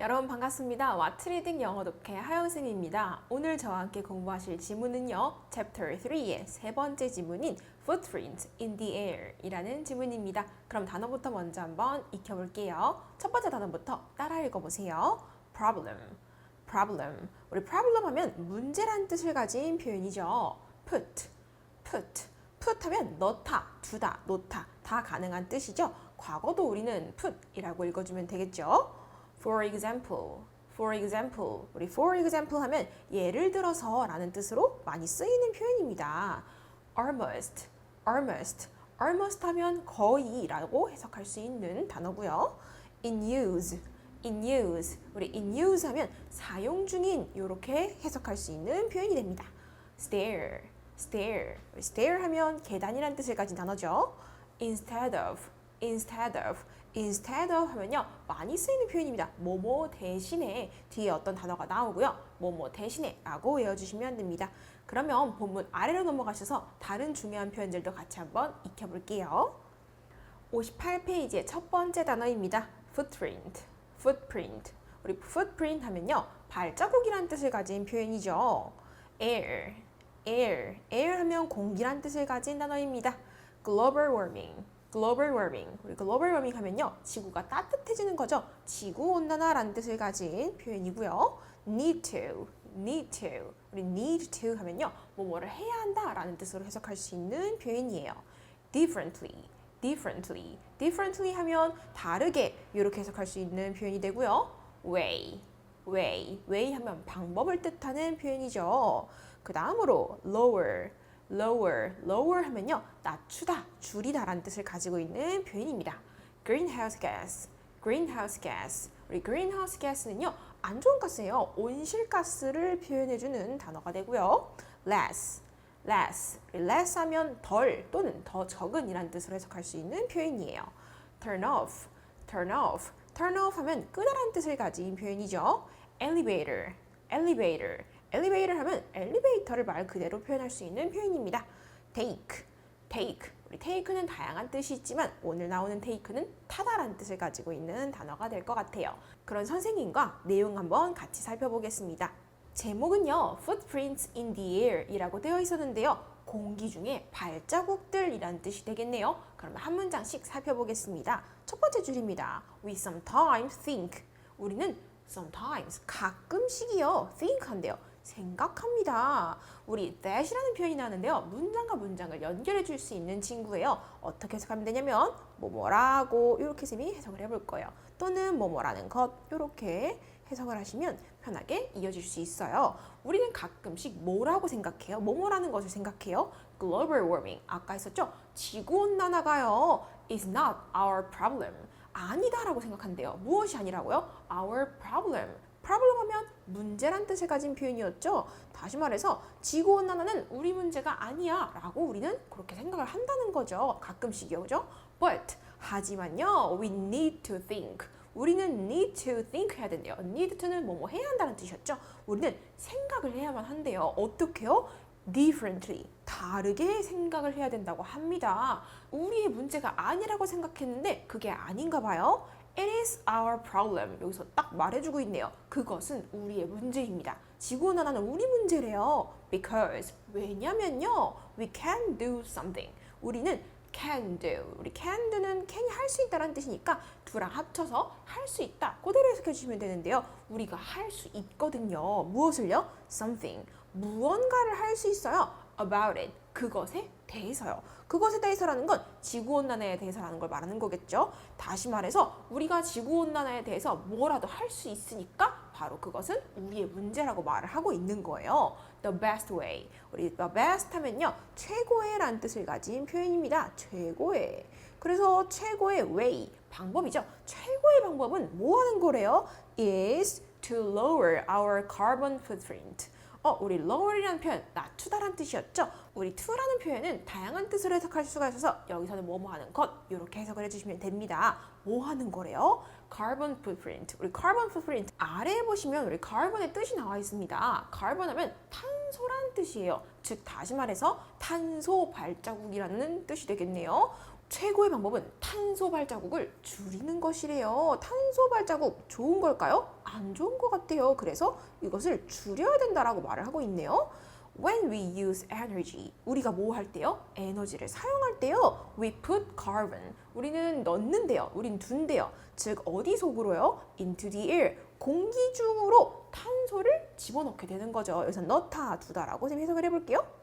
여러분 반갑습니다. 와트리딩 영어 독해 하영생입니다. 오늘 저와 함께 공부하실 지문은요. Chapter 3의 세 번째 지문인 Footprint in the air 이라는 지문입니다. 그럼 단어부터 먼저 한번 익혀볼게요. 첫 번째 단어부터 따라 읽어보세요. Problem, problem. 우리 problem 하면 문제란 뜻을 가진 표현이죠. Put, put. put 하면 넣다, 두다, 놓다 다 가능한 뜻이죠. 과거도 우리는 put이라고 읽어주면 되겠죠. For example, for example. 우리 for example 하면 예를 들어서 라는 뜻으로 많이 쓰이는 표현입니다. almost, almost, almost 하면 거의 라고 해석할 수 있는 단어고요. in use, in use. 우리 in use 하면 사용 중인 이렇게 해석할 수 있는 표현이 됩니다. stair, stair. 우리 stair 하면 계단이라는 뜻을 가진 단어죠. instead of, instead of, instead of 하면요 많이 쓰이는 표현입니다. 뭐뭐 대신에 뒤에 어떤 단어가 나오고요. 뭐뭐 대신에 라고 외워주시면 됩니다. 그러면 본문 아래로 넘어가셔서 다른 중요한 표현들도 같이 한번 익혀볼게요. 58페이지의 첫 번째 단어입니다. footprint, footprint. 우리 footprint 하면요 발자국이란 뜻을 가진 표현이죠. air, air, air 하면 공기란 뜻을 가진 단어입니다. global warming, global warming. 우리 global warming 하면요 지구가 따뜻해지는 거죠. 지구 온난화라는 뜻을 가진 표현이고요. need to, need to. 우리 need to 하면요 뭐 뭐를 해야 한다라는 뜻으로 해석할 수 있는 표현이에요. differently, differently, differently 하면 다르게 이렇게 해석할 수 있는 표현이 되고요. way, way, way 하면 방법을 뜻하는 표현이죠. 그 다음으로 lower, lower, lower 하면요 낮추다, 줄이다라는 뜻을 가지고 있는 표현입니다. greenhouse gas, greenhouse gas. 우리 greenhouse gas는요 안 좋은 가스예요. 온실가스를 표현해주는 단어가 되고요. less, less, less 하면 덜 또는 더 적은이란 뜻으로 해석할 수 있는 표현이에요. turn off, turn off, turn off 하면 끄다란 뜻을 가진 표현이죠. elevator, elevator, elevator 하면 엘리베이터를 말 그대로 표현할 수 있는 표현입니다. take, take, 우리 take는 다양한 뜻이 있지만 오늘 나오는 take는 타다라는 뜻을 가지고 있는 단어가 될 것 같아요. 그런 선생님과 내용 한번 같이 살펴보겠습니다. 제목은요, Footprints in the Air 이라고 되어 있었는데요. 공기 중에 발자국들이란 뜻이 되겠네요. 그러면 한 문장씩 살펴보겠습니다. 첫 번째 줄입니다. We sometimes think. 우리는 sometimes 가끔씩이요. think 한대요. 생각합니다. 우리 that이라는 표현이 나는데요. 문장과 문장을 연결해 줄 수 있는 친구예요. 어떻게 해석하면 되냐면 뭐뭐라고 이렇게 쌤이 해석을 해볼 거예요. 또는 뭐뭐라는 것 이렇게 해석을 하시면 편하게 이어질 수 있어요. 우리는 가끔씩 뭐라고 생각해요? 뭐뭐라는 것을 생각해요? Global warming 아까 했었죠? 지구 온난화가요. is not our problem. 아니다라고 생각한대요. 무엇이 아니라고요? Our problem. Problem 하면 문제란 뜻을 가진 표현이었죠. 다시 말해서 지구 온난화는 우리 문제가 아니야 라고 우리는 그렇게 생각을 한다는 거죠. 가끔씩이요, 그죠? But 하지만요, we need to think. 우리는 need to think 해야 된대요. need to는 뭐뭐 해야 한다는 뜻이었죠. 우리는 생각을 해야만 한대요. 어떻게요? differently 다르게 생각을 해야 된다고 합니다. 우리의 문제가 아니라고 생각했는데 그게 아닌가 봐요. It is our problem. 여기서 딱 말해주고 있네요. 그것은 우리의 문제입니다. 지구온난화는 우리 문제래요. Because 왜냐면요, we can do something. 우리는 can do. 우리 can do는 can이 할 수 있다라는 뜻이니까 두랑 합쳐서 할 수 있다. 그대로 해석해 주시면 되는데요. 우리가 할 수 있거든요. 무엇을요? something. 무언가를 할 수 있어요. about it. 그것에 대해서요. 그것에 대해서라는 건 지구온난화에 대해서라는 걸 말하는 거겠죠. 다시 말해서 우리가 지구온난화에 대해서 뭐라도 할 수 있으니까 바로 그것은 우리의 문제라고 말을 하고 있는 거예요. The best way. 우리 the best 하면요. 최고의란 뜻을 가진 표현입니다. 최고의. 그래서 최고의 way, 방법이죠. 최고의 방법은 뭐 하는 거래요? is to lower our carbon footprint. 어, 우리 lower이라는 표현 낮추다란 뜻이었죠. 우리 to라는 표현은 다양한 뜻으로 해석할 수가 있어서 여기서는 뭐뭐 하는 것 이렇게 해석을 해주시면 됩니다. 뭐 하는 거래요? carbon footprint. 우리 carbon footprint 아래에 보시면 우리 carbon의 뜻이 나와 있습니다. carbon 하면 탄소란 뜻이에요. 즉 다시 말해서 탄소 발자국이라는 뜻이 되겠네요. 최고의 방법은 탄소 발자국을 줄이는 것이래요. 탄소 발자국 좋은 걸까요? 안 좋은 것 같아요. 그래서 이것을 줄여야 된다라고 말을 하고 있네요. When we use energy, 우리가 뭐 할 때요? 에너지를 사용할 때요. We put carbon. 우리는 넣는데요. 우린 둔대요. 즉 어디 속으로요? Into the air. 공기 중으로 탄소를 집어넣게 되는 거죠. 여기서 넣다, 두다라고 좀 해석을 해볼게요.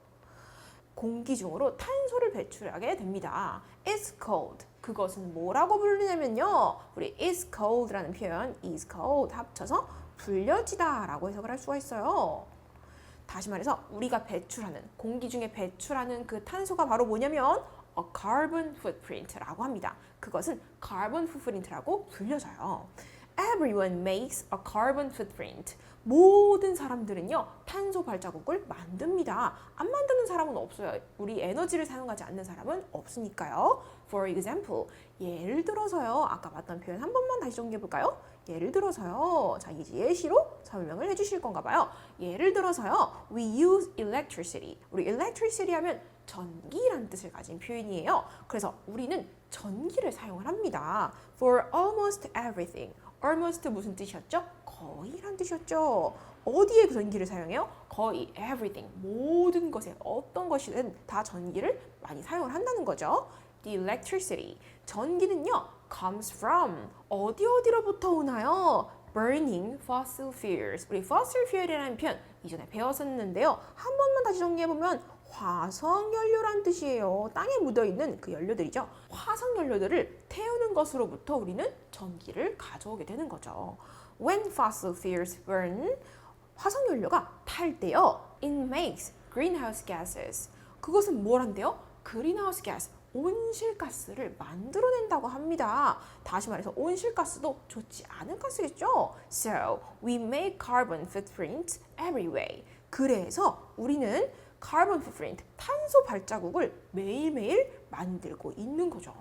공기 중으로 탄소를 배출하게 됩니다. It's cold. 그것은 뭐라고 부르냐면요. 우리 is cold라는 표현, is cold 합쳐서 불려지다라고 해석을 할 수가 있어요. 다시 말해서 우리가 배출하는 공기 중에 배출하는 그 탄소가 바로 뭐냐면 a carbon footprint라고 합니다. 그것은 carbon footprint라고 불려져요. Everyone makes a carbon footprint. 모든 사람들은요 탄소 발자국을 만듭니다. 안 만드는 사람은 없어요. 우리 에너지를 사용하지 않는 사람은 없으니까요. For example, 예를 들어서요. 아까 봤던 표현 한 번만 다시 정리해 볼까요? 예를 들어서요. 자, 이제 예시로 설명을 해주실 건가 봐요. 예를 들어서요. We use electricity. 우리 electricity 하면 전기란 뜻을 가진 표현이에요. 그래서 우리는 전기를 사용을 합니다. For almost everything. Almost 무슨 뜻이었죠? 거의란 뜻이었죠. 어디에 그 전기를 사용해요? 거의 everything. 모든 것에 어떤 것이든 다 전기를 많이 사용을 한다는 거죠. The electricity. 전기는요. comes from 어디 어디로부터 오나요? burning fossil fuels. 우리 fossil fuel이라는 표현 이전에 배웠었는데요. 한 번만 다시 정리해 보면 화석 연료란 뜻이에요. 땅에 묻어 있는 그 연료들이죠. 화석 연료들을 태우는 것으로부터 우리는 전기를 가져오게 되는 거죠. When fossil fuels burn, 화석 연료가 탈 때요. It makes greenhouse gases. 그것은 뭘 한대요? greenhouse gas. 온실가스를 만들어낸다고 합니다. 다시 말해서 온실가스도 좋지 않은 가스겠죠. So we make carbon footprint every way. 그래서 우리는 carbon footprint, 탄소 발자국을 매일매일 만들고 있는 거죠.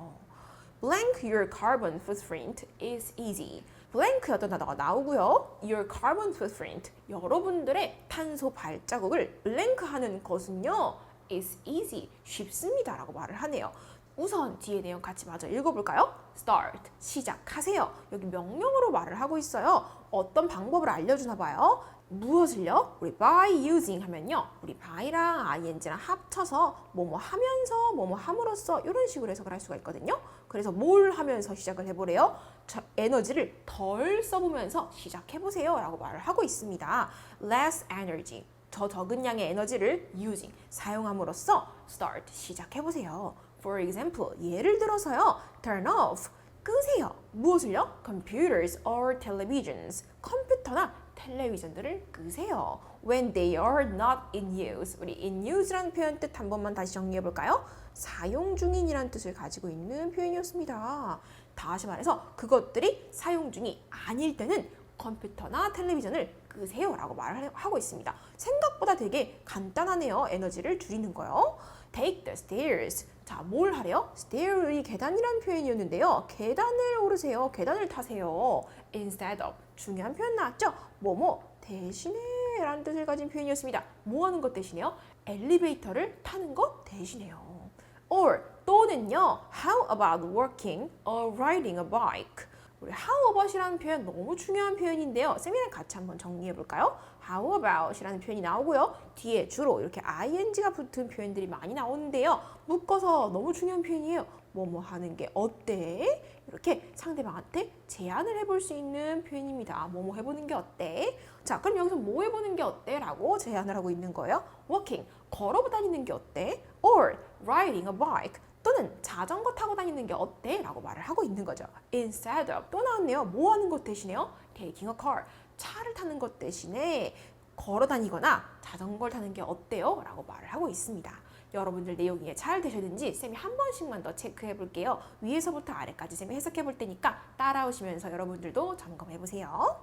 Blank your carbon footprint is easy. blank 어떤 단어가 나오고요. Your carbon footprint, 여러분들의 탄소 발자국을 blank 하는 것은요. is easy, 쉽습니다 라고 말을 하네요. 우선 뒤에 내용 같이 마저 읽어볼까요? Start, 시작하세요. 여기 명령으로 말을 하고 있어요. 어떤 방법을 알려주나 봐요. 무엇을요? 우리 by using 하면요. 우리 by랑 ing랑 합쳐서 뭐뭐 하면서 뭐뭐 함으로써 이런 식으로 해석을 할 수가 있거든요. 그래서 뭘 하면서 시작을 해보래요? 저 에너지를 덜 써보면서 시작해보세요 라고 말을 하고 있습니다. less energy. 더 적은 양의 에너지를 using, 사용함으로써 start, 시작해보세요. For example, 예를 들어서요. turn off, 끄세요. 무엇을요? computers or televisions, 컴퓨터나 텔레비전들을 끄세요. When they are not in use. 우리 in use라는 표현 뜻 한 번만 다시 정리해 볼까요? 사용 중인이라는 뜻을 가지고 있는 표현이었습니다. 다시 말해서 그것들이 사용 중이 아닐 때는 컴퓨터나 텔레비전을 끄세요라고 말을 하고 있습니다. 생각보다 되게 간단하네요. 에너지를 줄이는 거요. Take the stairs. 자, 뭘 하래요? stair이 계단이라는 표현이었는데요. 계단을 오르세요. 계단을 타세요. instead of 중요한 표현 나왔죠? 뭐뭐 대신에 라는 뜻을 가진 표현이었습니다. 뭐 하는 것 대신에요? 엘리베이터를 타는 것 대신에요. or 또는요. how about walking or riding a bike? 우리 how about이라는 표현 너무 중요한 표현인데요. 쌤이랑 같이 한번 정리해 볼까요? How about이라는 표현이 나오고요. 뒤에 주로 이렇게 ing가 붙은 표현들이 많이 나오는데요. 묶어서 너무 중요한 표현이에요. 뭐뭐 하는 게 어때? 이렇게 상대방한테 제안을 해볼 수 있는 표현입니다. 뭐뭐 해보는 게 어때? 자, 그럼 여기서 뭐 해보는 게 어때? 라고 제안을 하고 있는 거예요. walking, 걸어 다니는 게 어때? or riding a bike, 또는 자전거 타고 다니는 게 어때? 라고 말을 하고 있는 거죠. Instead of 또 나왔네요. 뭐 하는 것 대신에요? Taking a car. 차를 타는 것 대신에 걸어 다니거나 자전거를 타는 게 어때요? 라고 말을 하고 있습니다. 여러분들 내용이 잘 되셨는지 쌤이 한 번씩만 더 체크해 볼게요. 위에서부터 아래까지 쌤이 해석해 볼 테니까 따라오시면서 여러분들도 점검해 보세요.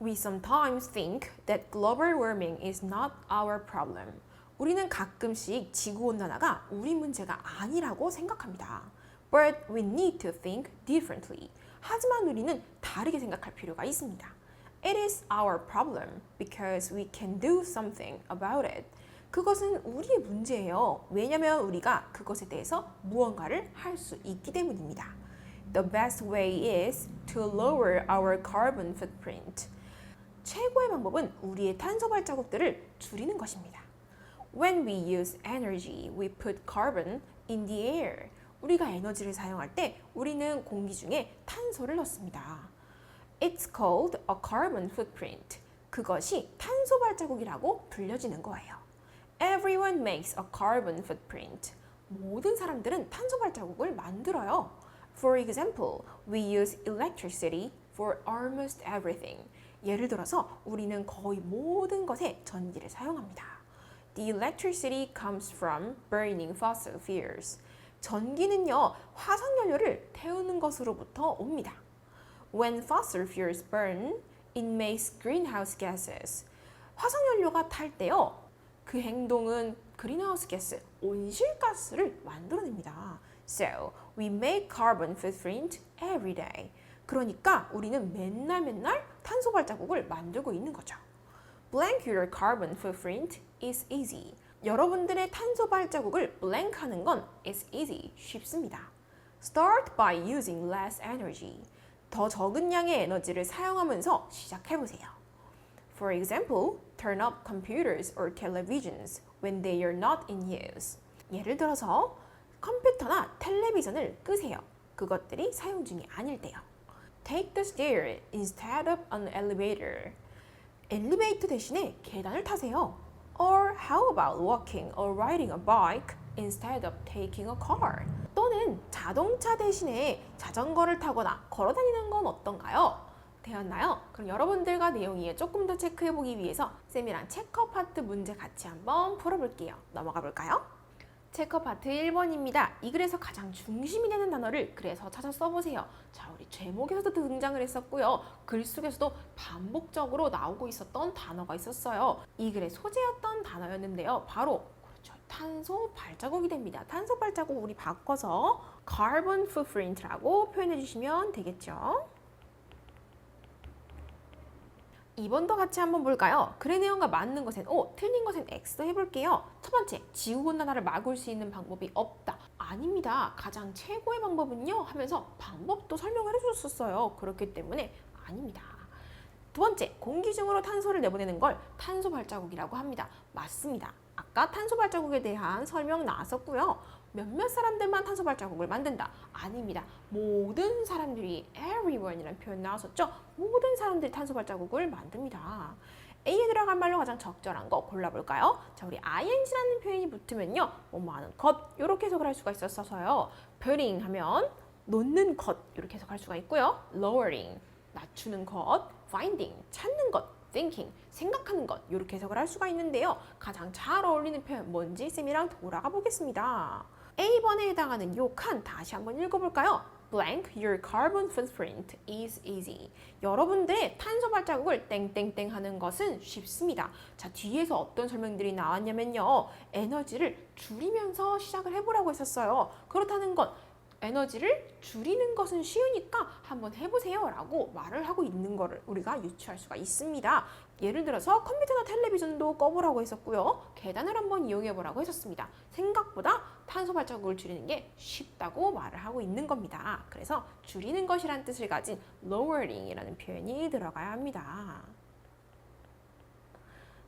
We sometimes think that global warming is not our problem. 우리는 가끔씩 지구온난화가 우리 문제가 아니라고 생각합니다. But we need to think differently. 하지만 우리는 다르게 생각할 필요가 있습니다. It is our problem because we can do something about it. 그것은 우리의 문제예요. 왜냐하면 우리가 그것에 대해서 무언가를 할 수 있기 때문입니다. The best way is to lower our carbon footprint. 최고의 방법은 우리의 탄소 발자국들을 줄이는 것입니다. When we use energy, we put carbon in the air. 우리가 에너지를 사용할 때 우리는 공기 중에 탄소를 넣습니다. It's called a carbon footprint. 그것이 탄소 발자국이라고 불려지는 거예요. Everyone makes a carbon footprint. 모든 사람들은 탄소 발자국을 만들어요. For example, we use electricity for almost everything. 예를 들어서 우리는 거의 모든 것에 전기를 사용합니다. The electricity comes from burning fossil fuels. 전기는요, 화석 연료를 태우는 것으로부터 옵니다. When fossil fuels burn, it makes greenhouse gases. 화석 연료가 탈 때요, 그 행동은 그린하우스 가스, 온실가스를 만들어냅니다. So, we make carbon footprint every day. 그러니까 우리는 맨날 맨날 탄소 발자국을 만들고 있는 거죠. Blank your carbon footprint is easy. 여러분들의 탄소 발자국을 blank 하는 건 is easy, 쉽습니다. Start by using less energy. 더 적은 양의 에너지를 사용하면서 시작해 보세요. For example, turn up computers or televisions when they are not in use. 예를 들어서 컴퓨터나 텔레비전을 끄세요. 그것들이 사용 중이 아닐 때요. Take the stair instead of an elevator. 엘리베이터 대신에 계단을 타세요. Or how about walking or riding a bike instead of taking a car? 또는 자동차 대신에 자전거를 타거나 걸어 다니는 건 어떤가요? 되었나요? 그럼 여러분들과 내용이 조금 더 체크해 보기 위해서 쌤이랑 체커 파트 문제 같이 한번 풀어볼게요. 넘어가 볼까요? 체커 파트 1번입니다. 이 글에서 가장 중심이 되는 단어를 그래서 찾아 써보세요. 자, 우리 제목에서도 등장을 했었고요. 글 속에서도 반복적으로 나오고 있었던 단어가 있었어요. 이 글의 소재였던 단어였는데요. 바로 그렇죠. 탄소 발자국이 됩니다. 탄소 발자국 우리 바꿔서 carbon footprint라고 표현해 주시면 되겠죠. 2번도 같이 한번 볼까요? 글의 내용과 맞는 것엔 O, 틀린 것엔 X 해볼게요. 첫 번째, 지구온난화를 막을 수 있는 방법이 없다. 아닙니다. 가장 최고의 방법은요 하면서 방법도 설명을 해줬었어요. 그렇기 때문에 아닙니다. 두 번째, 공기 중으로 탄소를 내보내는 걸 탄소 발자국이라고 합니다. 맞습니다. 아까 탄소 발자국에 대한 설명 나왔었고요. 몇몇 사람들만 탄소 발자국을 만든다. 아닙니다. 모든 사람들이 everyone이라는 표현 나왔었죠. 모든 사람들이 탄소 발자국을 만듭니다. A에 들어간 말로 가장 적절한 거 골라볼까요? 자, 우리 ing라는 표현이 붙으면요. 뭐뭐 하는 것 이렇게 해석을 할 수가 있었어서요. putting 하면 놓는 것 이렇게 해석할 수가 있고요. lowering 낮추는 것, finding 찾는 것, thinking 생각하는 것 이렇게 해석을 할 수가 있는데요. 가장 잘 어울리는 표현 뭔지 쌤이랑 돌아가 보겠습니다. A번에 해당하는 요 칸 다시 한번 읽어볼까요? Blank your carbon footprint is easy. 여러분들의 탄소 발자국을 땡땡땡 하는 것은 쉽습니다. 자, 뒤에서 어떤 설명들이 나왔냐면요. 에너지를 줄이면서 시작을 해보라고 했었어요. 그렇다는 건 에너지를 줄이는 것은 쉬우니까 한번 해보세요 라고 말을 하고 있는 거를 우리가 유추할 수가 있습니다. 예를 들어서 컴퓨터나 텔레비전도 꺼보라고 했었고요. 계단을 한번 이용해보라고 했었습니다. 생각보다 탄소 발자국을 줄이는 게 쉽다고 말을 하고 있는 겁니다. 그래서 줄이는 것이란 뜻을 가진 lowering이라는 표현이 들어가야 합니다.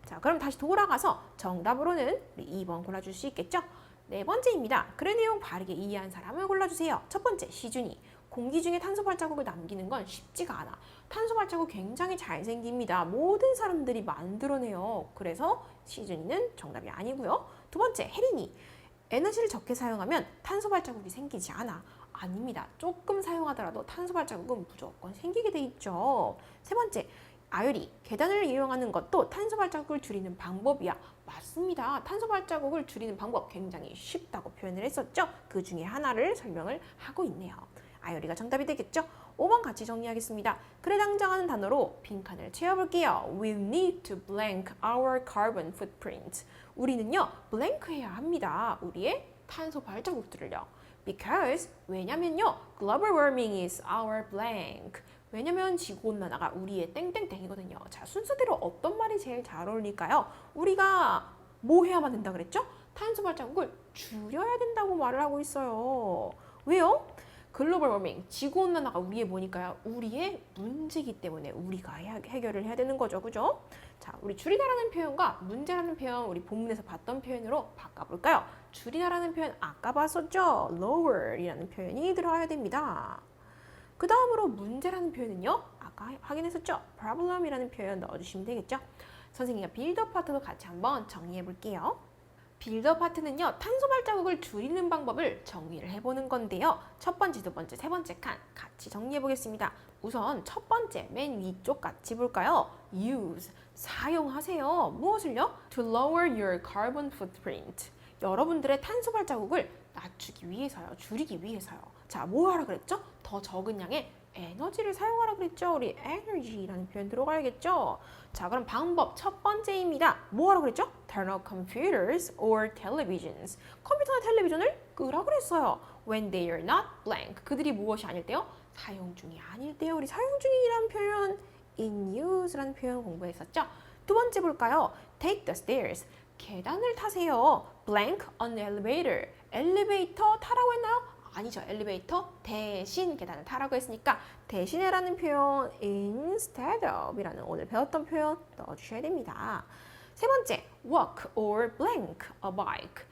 자, 그럼 다시 돌아가서 정답으로는 우리 2번 골라줄 수 있겠죠? 네 번째입니다. 글의 내용 바르게 이해한 사람을 골라주세요. 첫 번째, 시준이. 공기 중에 탄소 발자국을 남기는 건 쉽지가 않아. 탄소 발자국 굉장히 잘 생깁니다. 모든 사람들이 만들어내요. 그래서 시준이는 정답이 아니고요. 두 번째, 혜린이. 에너지를 적게 사용하면 탄소 발자국이 생기지 않아. 아닙니다. 조금 사용하더라도 탄소 발자국은 무조건 생기게 돼 있죠. 세 번째, 아유리, 계단을 이용하는 것도 탄소 발자국을 줄이는 방법이야. 맞습니다. 탄소 발자국을 줄이는 방법 굉장히 쉽다고 표현을 했었죠. 그 중에 하나를 설명을 하고 있네요. 아유리가 정답이 되겠죠? 5번 같이 정리하겠습니다. 글에 등장하는 단어로 빈칸을 채워볼게요. We need to blank our carbon footprint. 우리는요, blank 해야 합니다. 우리의 탄소 발자국들을요. Because, 왜냐면요, global warming is our blank. 왜냐면 지구온난화가 우리의 땡땡땡이거든요. 자, 순서대로 어떤 말이 제일 잘 어울릴까요? 우리가 뭐 해야만 된다 그랬죠? 탄소 발자국을 줄여야 된다고 말을 하고 있어요. 왜요? 글로벌 워밍, 지구 온난화가 우리의 뭐니까요? 우리의 문제이기 때문에 우리가 해- 해결을 해야 되는 거죠. 그죠? 자, 우리 줄이다라는 표현과 문제라는 표현 우리 본문에서 봤던 표현으로 바꿔 볼까요? 줄이다라는 표현 아까 봤었죠? lower이라는 표현이 들어가야 됩니다. 그 다음으로 문제라는 표현은요. 아까 확인했었죠? problem이라는 표현 넣어 주시면 되겠죠? 선생님과 빌더 파트도 같이 한번 정리해 볼게요. 빌더 파트는요, 탄소 발자국을 줄이는 방법을 정리를 해보는 건데요. 첫 번째, 두 번째, 세 번째 칸 같이 정리해 보겠습니다. 우선 첫 번째, 맨 위쪽 같이 볼까요? use, 사용하세요. 무엇을요? To lower your carbon footprint. 여러분들의 탄소 발자국을 낮추기 위해서요. 줄이기 위해서요. 자, 뭐 하라 그랬죠? 더 적은 양의 에너지를 사용하라 그랬죠. 우리 energy라는 표현 들어가야겠죠. 자, 그럼 방법 첫 번째입니다. 뭐 하라 그랬죠? Turn off computers or televisions. 컴퓨터나 텔레비전을 끄라 그랬어요. When they are not blank. 그들이 무엇이 아닐 때요? 사용 중이 아닐 때요. 우리 사용 중이라는 표현 in use라는 표현 공부했었죠. 두 번째 볼까요? Take the stairs. 계단을 타세요. Blank on elevator. 엘리베이터 타라고 했나요? 아니죠. 엘리베이터 대신 계단을 타라고 했으니까 대신에라는 표현 instead of이라는 오늘 배웠던 표현 넣어주셔야 됩니다. 세 번째, walk or blank a bike.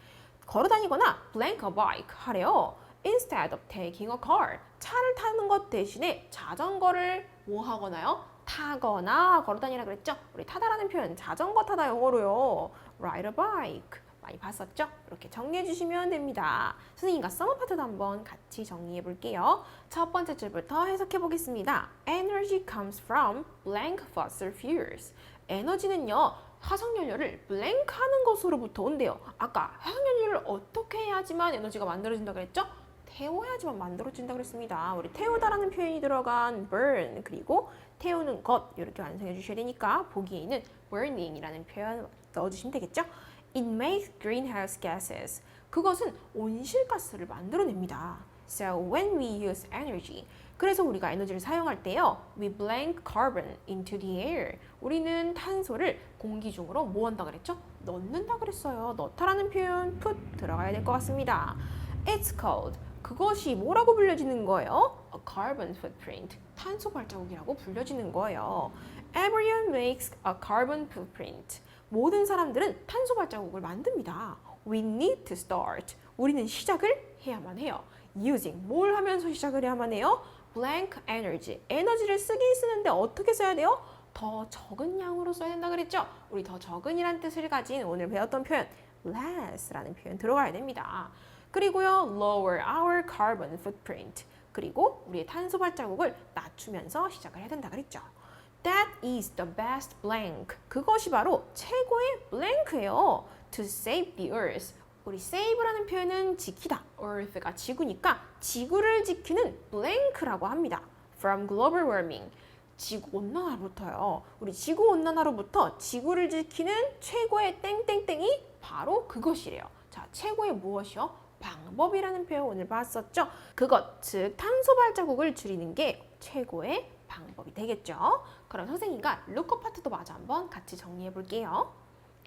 걸어 다니거나 blank a bike 하래요. Instead of taking a car. 차를 타는 것 대신에 자전거를 뭐 하거나요? 타거나 걸어 다니라 그랬죠? 우리 타다라는 표현 자전거 타다 영어로요. ride a bike. 많이 봤었죠? 이렇게 정리해 주시면 됩니다. 선생님과 서머 파트도 한번 같이 정리해 볼게요. 첫 번째 줄부터 해석해 보겠습니다. Energy comes from blank fossil fuels. 에너지는요, 화석연료를 blank 하는 것으로부터 온대요. 아까 화석연료를 어떻게 해야지만 에너지가 만들어진다 그랬죠? 태워야지만 만들어진다 그랬습니다. 우리 태우다라는 표현이 들어간 burn 그리고 태우는 것 이렇게 완성해 주셔야 되니까 보기에는 burning이라는 표현 넣어주시면 되겠죠? It makes greenhouse gases. 그것은 온실가스를 만들어냅니다. So when we use energy, 그래서 우리가 에너지를 사용할 때요, we blank carbon into the air. 우리는 탄소를 공기 중으로 뭐 한다 그랬죠? 넣는다 그랬어요. 넣다라는 표현 put 들어가야 될 것 같습니다. It's called 그것이 뭐라고 불려지는 거예요? A carbon footprint. 탄소 발자국이라고 불려지는 거예요. Everyone makes a carbon footprint. 모든 사람들은 탄소 발자국을 만듭니다. We need to start. 우리는 시작을 해야만 해요. Using 뭘 하면서 시작을 해야만 해요? Blank energy. 에너지를 쓰긴 쓰는데 어떻게 써야 돼요? 더 적은 양으로 써야 된다 그랬죠? 우리 더 적은이란 뜻을 가진 오늘 배웠던 표현 less라는 표현 들어가야 됩니다. 그리고요, lower our carbon footprint. 그리고 우리의 탄소 발자국을 낮추면서 시작을 해야 된다 그랬죠. That is the best blank. 그것이 바로 최고의 blank예요. To save the earth. 우리 save라는 표현은 지키다. earth가 지구니까 지구를 지키는 blank라고 합니다. From global warming. 지구 온난화로부터요. 우리 지구 온난화로부터 지구를 지키는 최고의 땡땡땡이 바로 그것이래요. 자, 최고의 무엇이요? 방법이라는 표현 오늘 봤었죠? 그것, 즉 탄소 발자국을 줄이는 게 최고의 방법이 되겠죠. 그럼 선생님과 루커 파트도 마저 한번 같이 정리해 볼게요.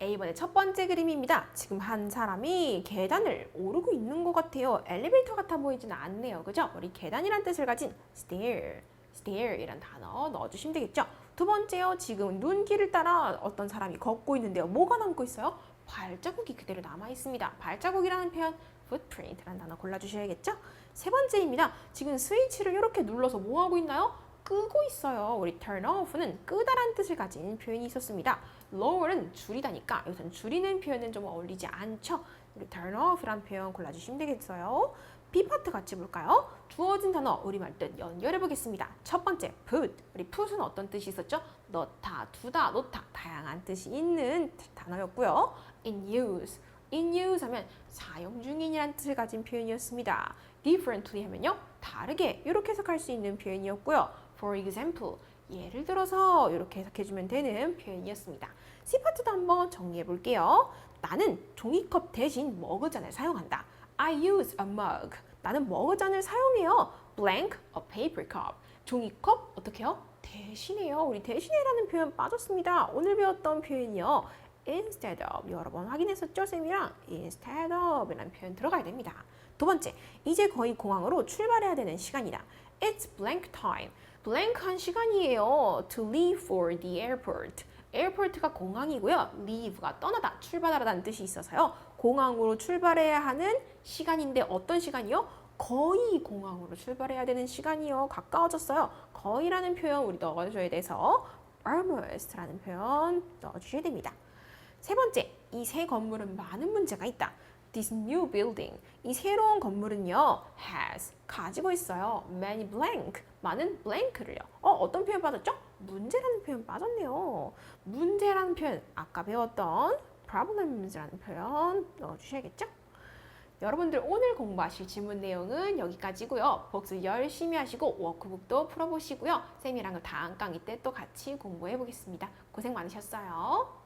A번의 첫 번째 그림입니다. 지금 한 사람이 계단을 오르고 있는 것 같아요. 엘리베이터 같아 보이지는 않네요. 그죠? 우리 계단이란 뜻을 가진 stair, stair이란 단어 넣어주시면 되겠죠. 두 번째요. 지금 눈길을 따라 어떤 사람이 걷고 있는데요. 뭐가 남고 있어요? 발자국이 그대로 남아 있습니다. 발자국이라는 표현 footprint라는 단어 골라주셔야겠죠? 세 번째입니다. 지금 스위치를 이렇게 눌러서 뭐 하고 있나요? 끄고 있어요. 우리 turn off는 끄다란 뜻을 가진 표현이 있었습니다. lower는 줄이다니까 여기서는 줄이는 표현은 좀 어울리지 않죠. 우리 turn off라는 표현 골라주시면 되겠어요. B 파트 같이 볼까요? 주어진 단어 우리말 뜻 연결해 보겠습니다. 첫 번째 put 우리 put은 어떤 뜻이 있었죠? 넣다, 두다, 놓다 다양한 뜻이 있는 단어였고요. in use in use 하면 사용 중인이라는 뜻을 가진 표현이었습니다. differently 하면요 다르게 이렇게 해석할 수 있는 표현이었고요. For example 예를 들어서 이렇게 해석해주면 되는 표현이었습니다. C 파트도 한번 정리해 볼게요. 나는 종이컵 대신 머그잔을 사용한다. I use a mug. 나는 머그잔을 사용해요. blank a paper cup. 종이컵 어떻게 해요? 대신해요. 우리 대신해라는 표현 빠졌습니다. 오늘 배웠던 표현이요. instead of 여러 번 확인했었죠, 쌤이랑 instead of 이라는 표현 들어가야 됩니다. 두 번째, 이제 거의 공항으로 출발해야 되는 시간이다. It's blank time. Blank한 시간이에요. To leave for the airport. airport가 공항이고요. leave가 떠나다, 출발하다는 뜻이 있어서요. 공항으로 출발해야 하는 시간인데 어떤 시간이요? 거의 공항으로 출발해야 되는 시간이요. 가까워졌어요. 거의라는 표현 우리 넣어줘야 돼서 almost라는 표현 넣어주셔야 됩니다. 세 번째, 이새 건물은 많은 문제가 있다. This new building, 이 새로운 건물은요, has 가지고 있어요. Many blank, 많은 blank를요. 어, 어떤 표현 빠졌죠? 문제라는 표현 빠졌네요. 문제라는 표현 아까 배웠던 problems라는 표현 넣어주셔야겠죠? 여러분들 오늘 공부하실 질문 내용은 여기까지고요. 복습 열심히 하시고 워크북도 풀어보시고요. 쌤이랑 다음 강의 때 또 같이 공부해 보겠습니다. 고생 많으셨어요.